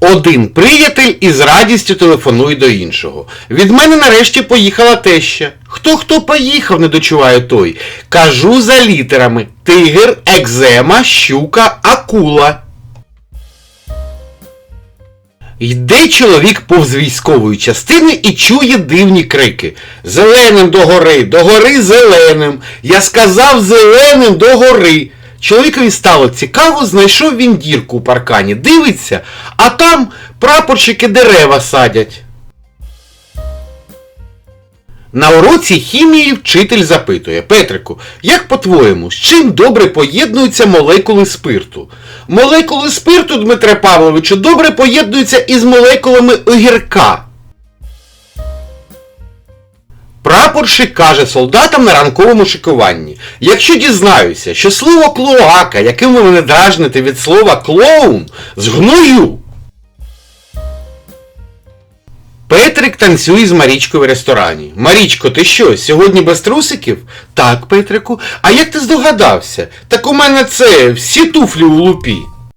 Один приятель із радістю телефонує до іншого. Від мене нарешті поїхала теща. Хто хто поїхав, не дочуває той. Кажу за літерами: тигр, екзема, щука, акула. Йде чоловік повз військової частини і чує дивні крики. Зеленим догори, догори зеленим. Я сказав зеленим догори. Чоловікові стало цікаво, знайшов він дірку у паркані, дивиться, а там прапорщики дерева садять. На уроці хімії вчитель запитує Петрику, як по-твоєму, з чим добре поєднуються молекули спирту? Молекули спирту, Дмитре Павловичу, добре поєднуються із молекулами огірка. Прапорщик каже солдатам на ранковому шикуванні. Якщо дізнаюся, що слово клоака, яким ви мене дражните від слова клоун, згную. Петрик танцює з Марічкою в ресторані. Марічко, ти що, сьогодні без трусиків? Так, Петрику. А як ти здогадався? Так у мене це всі туфлі у лупі.